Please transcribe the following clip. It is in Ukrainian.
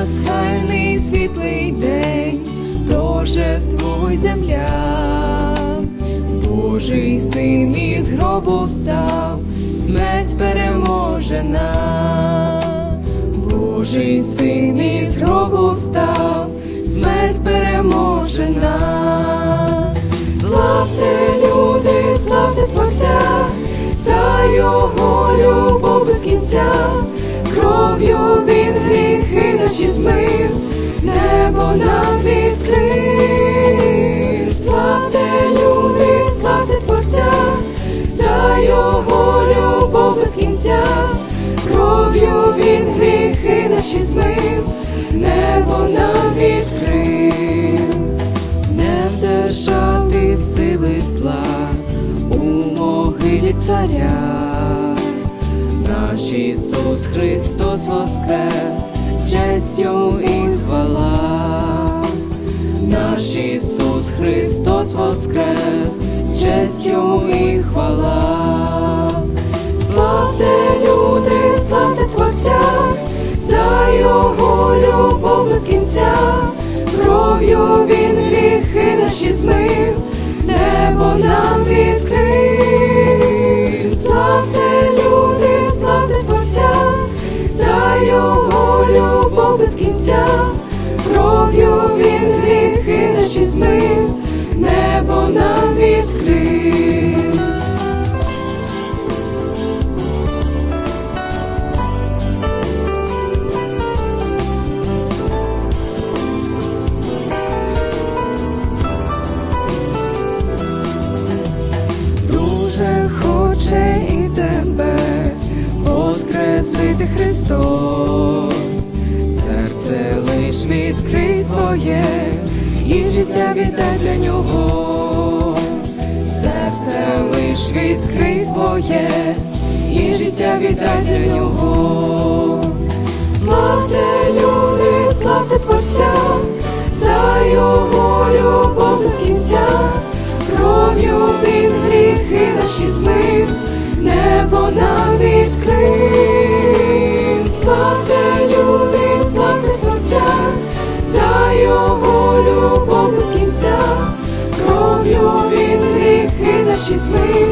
пасхальний світлий день, торжествуй земля, Божий син із гробу встав, смерть переможена, Божий син із гробу встав, смерть переможена. Славте люди, славте Творця, за його любов без кінця, кров'ю наші змив, небо нам відкрив. Славте люди, славте Творця, за його любов без кінця, кров'ю він гріхи наші змив, небо нам відкрив не вдержати сили слав у могилі царя. Наш Ісус Христос воскрес, честь йому і хвала. Наш Ісус Христос воскрес, честь йому і хвала. Славте люди, славте Творця, за його любов без кінця, кров'ю він гріхи наші змив, небо нам відкрив. Воскресити Христос, серце лиш відкрий своє, і життя віддай для нього, серце лиш відкрий своє, і життя віддай для нього. Славте люди, славте Творця, за його любов без кінця, кров'ю She's